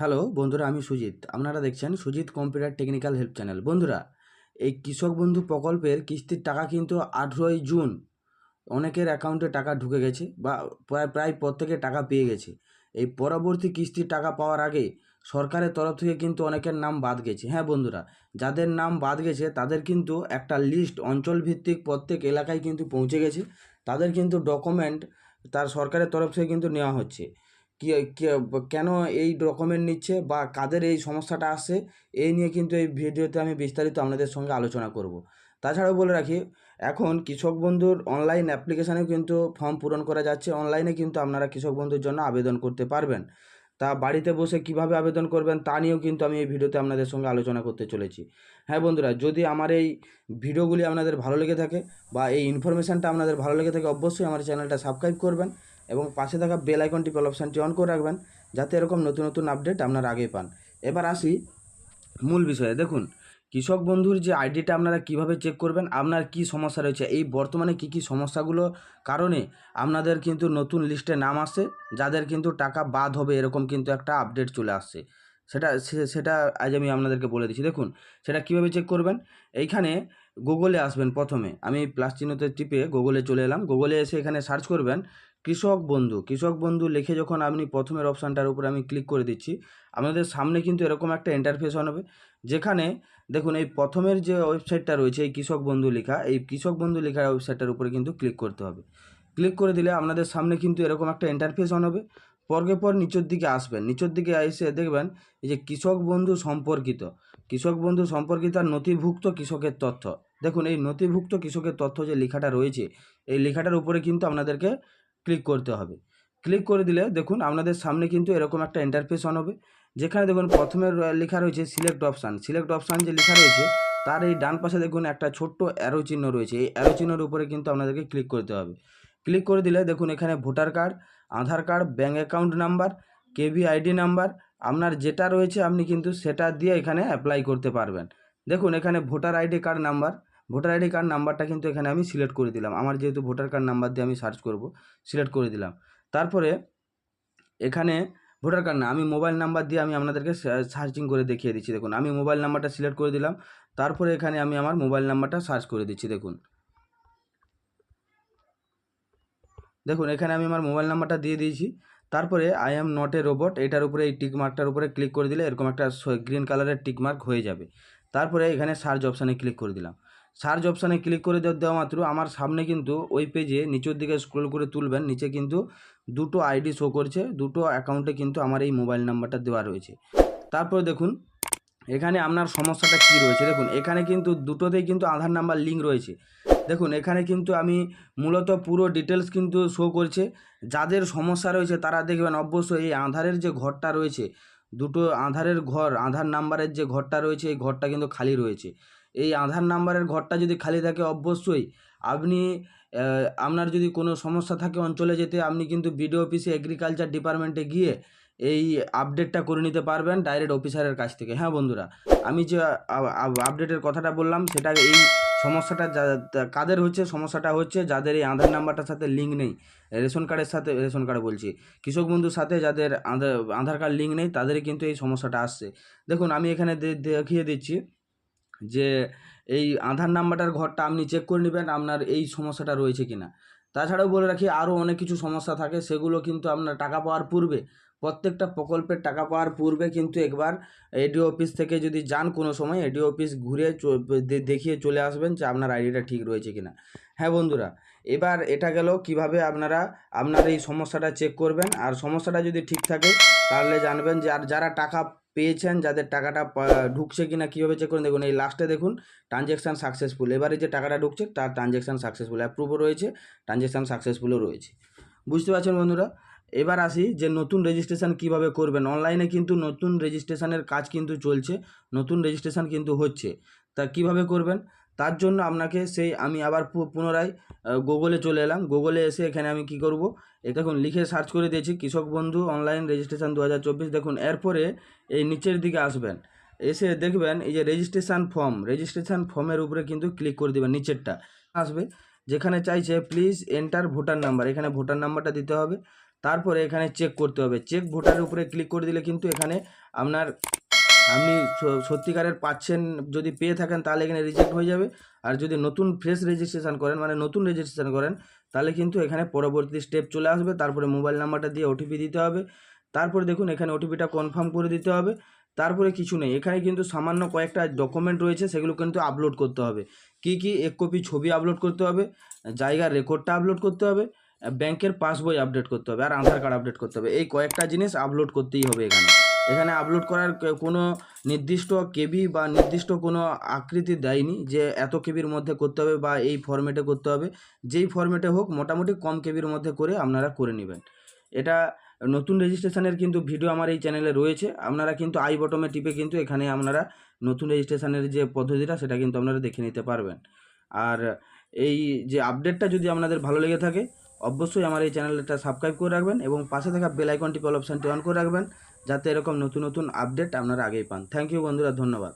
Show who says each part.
Speaker 1: Hello, বন্ধুরা, আমি সুজিত। আপনারা দেখছেন Sujit computer technical help channel. বন্ধুরা, এই কৃষক বন্ধু প্রকল্পের কিস্তির টাকা কিন্তু আঠেরোই জুন অনেকের অ্যাকাউন্টে টাকা ঢুকে গেছে বা প্রায় প্রায় প্রত্যেকে টাকা পেয়ে গেছে। এই পরবর্তী কিস্তির টাকা পাওয়ার আগে সরকারের তরফ থেকে কিন্তু অনেকের নাম বাদ গেছে। হ্যাঁ বন্ধুরা, যাদের নাম বাদ গেছে, তাদের কিন্তু একটা লিস্ট অঞ্চলভিত্তিক প্রত্যেক এলাকায় কিন্তু পৌঁছে গেছে। তাদের কিন্তু ডকুমেন্ট তার সরকারের তরফ থেকে কিন্তু নেওয়া হচ্ছে। কি কেন এই ডকুমেন্ট নিচ্ছে বা কাদের এই সমস্যাটা আসছে এই নিয়ে কিন্তু এই ভিডিওতে আমি বিস্তারিত আপনাদের সঙ্গে আলোচনা করব। তাছাড়াও বলে রাখি, এখন কৃষক বন্ধুর অনলাইন অ্যাপ্লিকেশানেও কিন্তু ফর্ম পূরণ করা যাচ্ছে। অনলাইনে কিন্তু আপনারা কৃষক বন্ধুর জন্য আবেদন করতে পারবেন। তা বাড়িতে বসে কীভাবে আবেদন করবেন তা নিয়েও কিন্তু আমি এই ভিডিওতে আপনাদের সঙ্গে আলোচনা করতে চলেছি। হ্যাঁ বন্ধুরা, যদি আমার এই ভিডিওগুলি আপনাদের ভালো লেগে থাকে বা এই ইনফরমেশানটা আপনাদের ভালো লেগে থাকে, অবশ্যই আমার চ্যানেলটা সাবস্ক্রাইব করবেন। এবং পাশে থাকা বেল আইকনটি বেল অপশানটি অন করে রাখবেন, যাতে এরকম নতুন নতুন আপডেট আপনারা আগে পান। এবার আসি মূল বিষয়ে। দেখুন, কৃষক বন্ধুর যে আইডিটা আপনারা কীভাবে চেক করবেন, আপনার কি সমস্যা রয়েছে, এই বর্তমানে কি কি সমস্যাগুলো কারণে আপনাদের কিন্তু নতুন লিস্টে নাম আসছে, যাদের কিন্তু টাকা বাদ হবে এরকম কিন্তু একটা আপডেট চলে আসছে। সেটা সেটা আজ আমি আপনাদেরকে বলে দিচ্ছি। দেখুন, সেটা কীভাবে চেক করবেন, এইখানে গুগলে আসবেন প্রথমে। আমি প্লাস চিহ্নতে টিপে গুগলে চলে এলাম। গুগলে এসে এখানে সার্চ করবেন কৃষক বন্ধু কৃষক বন্ধু লিখে যখন আপনি প্রথমের অপশানটার উপরে আমি ক্লিক করে দিচ্ছি, আপনাদের সামনে কিন্তু এরকম একটা ইন্টারফেস হবে, যেখানে দেখুন এই প্রথমের যে ওয়েবসাইটটা রয়েছে, এই কৃষক বন্ধু লেখা, এই কৃষক বন্ধু লেখার ওয়েবসাইটটার উপরে কিন্তু ক্লিক করতে হবে। ক্লিক করে দিলে আপনাদের সামনে কিন্তু এরকম একটা ইন্টারফেস অন হবে। পরকে পর নিচের দিকে আসবেন, নিচের দিকে এসে দেখবেন এই যে কৃষক বন্ধু সম্পর্কিত, কৃষক বন্ধু সম্পর্কিত আর নথিভুক্ত কৃষকের তথ্য। দেখুন এই নথিভুক্ত কৃষকের তথ্য যে লেখাটা রয়েছে, এই লেখাটার উপরে কিন্তু আপনাদেরকে ক্লিক করতে হবে। ক্লিক করে দিলে দেখুন আপনাদের সামনে কিন্তু এরকম একটা ইন্টারফেস অন হবে। যেখানে দেখুন প্রথমে লেখা রয়েছে সিলেক্ট অপশান সিলেক্ট অপশান যে লেখা রয়েছে, তার এই ডান পাশে দেখুন একটা ছোট্ট অ্যারো চিহ্ন রয়েছে। এই অ্যারো চিহ্নের উপরে কিন্তু আপনাদেরকে ক্লিক করতে হবে। ক্লিক করে দিলে দেখুন এখানে voter card Aadhaar card bank account number KV ID number আপনার যেটা রয়েছে আপনি কিন্তু সেটা দিয়ে এখানে অ্যাপ্লাই করতে পারবেন। দেখুন এখানে voter ID card number voter ID card নাম্বারটা কিন্তু এখানে আমি সিলেক্ট করে দিলাম। আমার যেহেতু ভোটার কার্ড নাম্বার দিয়ে আমি সার্চ করব, সিলেক্ট করে দিলাম। তারপরে এখানে ভোটার কার্ড না, আমি মোবাইল নাম্বার দিয়ে আমি আপনাদেরকে সার্চিং করে দেখিয়ে দিচ্ছি। দেখুন, আমি মোবাইল নাম্বারটা সিলেক্ট করে দিলাম। তারপরে এখানে আমি আমার মোবাইল নাম্বারটা সার্চ করে দিচ্ছি। দেখুন দেখুন, এখানে আমি আমার মোবাইল নাম্বারটা দিয়ে দিয়েছি। তারপরে I am not a robot এটার উপরে এই টিক মার্কটার উপরে ক্লিক করে দিলে এরকম একটা গ্রিন কালারের টিক মার্ক হয়ে যাবে। তারপরে এখানে সার্চ অপশানে ক্লিক করে দিলাম। সার্চ অপশানে ক্লিক করে দেওয়া মাত্র আমার সামনে কিন্তু ওই পেজে নিচের দিকে স্ক্রল করে তুলবেন। নিচে কিন্তু দুটো আইডি শো করছে। দুটো অ্যাকাউন্টে কিন্তু আমার এই মোবাইল নাম্বারটা দেওয়া রয়েছে। তারপরে দেখুন, এখানে আপনার সমস্যাটা কী রয়েছে? দেখুন, এখানে কিন্তু দুটোতেই কিন্তু আধার নাম্বার লিঙ্ক রয়েছে। দেখুন, এখানে কিন্তু আমি মূলত পুরো ডিটেলস কিন্তু শো করছে। যাদের সমস্যা রয়েছে তারা দেখবেন অবশ্যই এই আধারের যে ঘরটা রয়েছে, দুটো আধারের ঘর, আধার নাম্বারের যে ঘরটা রয়েছে, এই ঘরটা কিন্তু খালি রয়েছে। এই আধার নাম্বারের ঘরটা যদি খালি থাকে অবশ্যই। আপনি আপনার যদি কোনো সমস্যা থাকে অঞ্চলে যেতে, আপনি কিন্তু বিডিও অফিসে এগ্রিকালচার ডিপার্টমেন্টে গিয়ে এই আপডেটটা করে নিতে পারবেন ডাইরেক্ট অফিসারের কাছ থেকে। হ্যাঁ বন্ধুরা, আমি যে আপডেটের কথাটা বললাম, সেটা এই সমস্যাটা কাদের হচ্ছে? সমস্যাটা হচ্ছে যাদের এই আধার নাম্বারটার সাথে লিঙ্ক নেই। রেশন কার্ডের সাথে, রেশন কার্ড বলছি। কৃষক বন্ধুর সাথে যাদের আধার আধার কার্ড লিঙ্ক নেই, তাদেরই কিন্তু এই সমস্যাটা আসছে। দেখুন, আমি এখানে দেখিয়ে দিচ্ছি। যে এই আধার নাম্বারটার ঘরটা আপনি চেক করে নেবেন আপনার এই সমস্যাটা রয়েছে কি না তাছাড়াও বলে রাখি আরও অনেক কিছু সমস্যা থাকে, সেগুলো কিন্তু আপনার টাকা পাওয়ার পূর্বে, প্রত্যেকটা প্রকল্পের টাকা পাওয়ার পূর্বে কিন্তু একবার এডিও অফিস থেকে যদি যান কোনো সময় এডিও অফিস ঘুরে দেখিয়ে চলে আসবেন যে আপনার আইডিটা ঠিক রয়েছে কিনা। হ্যাঁ বন্ধুরা, এবার এটা গেল কীভাবে আপনারা, আপনার এই সমস্যাটা চেক করবেন। আর সমস্যাটা যদি ঠিক থাকে, তাহলে জানবেন যে আর যারা টাকা পেয়েছেন যাদের টাকাটা ঢুকছে কিনা কীভাবে চেক করুন। দেখুন, এই লাস্টে দেখুন ট্রানজ্যাকশান সাকসেসফুল এবারে যে টাকাটা ঢুকছে, তার ট্রানজ্যাকশান সাকসেসফুল অ্যাপ্রুভও রয়েছে ট্রানজ্যাকশান সাকসেসফুলও রয়েছে। বুঝতে পারছেন বন্ধুরা? এবার আসি যে নতুন রেজিস্ট্রেশন কীভাবে করবেন। অনলাইনে কিন্তু নতুন রেজিস্ট্রেশনের কাজ কিন্তু চলছে, নতুন রেজিস্ট্রেশন কিন্তু হচ্ছে। তা কীভাবে করবেন? তার জন্য আপনাকে সেই, আমি আবার পুনরায় গুগলে চলে এলাম। গুগলে এসে এখানে আমি কি করব? দেখুন, লিখে সার্চ করে দিয়েছি, কৃষক বন্ধু অনলাইন রেজিস্ট্রেশন দু হাজার চব্বিশ। দেখুন, এরপরে এই নিচের দিকে আসবেন, এসে দেখবেন এই যে রেজিস্ট্রেশন ফর্ম রেজিস্ট্রেশন ফর্মের উপরে কিন্তু ক্লিক করে দেবেন, নিচেরটা আসবে। যেখানে চাইছে প্লিজ এন্টার ভোটার নাম্বার এখানে ভোটার নাম্বারটা দিতে হবে। তারপরে এখানে চেক করতে হবে। চেক ভোটারের উপরে ক্লিক করে দিলে কিন্তু এখানে আপনার আপনি সত্যিকারের পাচ্ছেন, যদি পেয়ে থাকেন তাহলে এখানে রিজেক্ট হয়ে যাবে। আর যদি নতুন ফ্রেশ রেজিস্ট্রেশন করেন মানে নতুন রেজিস্ট্রেশন করেন, তাহলে কিন্তু এখানে পরবর্তী স্টেপ চলে আসবে। তারপরে মোবাইল নাম্বারটা দিয়ে ওটিপি দিতে হবে। তারপরে দেখুন, এখানে ওটিপিটা কনফার্ম করে দিতে হবে। তারপরে কিছু নেই। এখানে কিন্তু সামান্য কয়েকটা ডকুমেন্ট রয়েছে, সেগুলো কিন্তু আপলোড করতে হবে। কি কি, এক কপি ছবি আপলোড করতে হবে জায়গার রেকর্ডটা আপলোড করতে হবে, ব্যাংকের পাসবই আপডেট করতে হবে, আর আধার কার্ড আপডেট করতে হবে। এই কয়েকটা জিনিস আপলোড করতেই হবে এখানে। এখানে আপলোড করার কোনো নির্দিষ্ট কেবি বা নির্দিষ্ট কোনো আকৃতি দেয়নি যে এত কেবির মধ্যে করতে হবে বা এই ফরম্যাটে করতে হবে। যেই ফরম্যাটে হোক, মোটামুটি কম কেবির মধ্যে করে আপনারা করে নেবেন। এটা নতুন রেজিস্ট্রেশনের কিন্তু ভিডিও আমার এই চ্যানেলে রয়েছে। আপনারা কিন্তু আই বটমে টিপে কিন্তু এখানে আপনারা নতুন রেজিস্ট্রেশনের যে পদ্ধতিটা, সেটা কিন্তু আপনারা দেখে নিতে পারবেন। আর এই যে আপডেটটা যদি আপনাদের ভালো লেগে থাকে, অবশ্যই আমার এই চ্যানেলটা সাবস্ক্রাইব করে রাখবেন এবং পাশে থাকা বেল আইকনটি অল অপশানটি অন করে রাখবেন। যাতে এরকম নতুন নতুন আপডেট আপনারা আগেই পান। থ্যাংক ইউ বন্ধুরা ধন্যবাদ।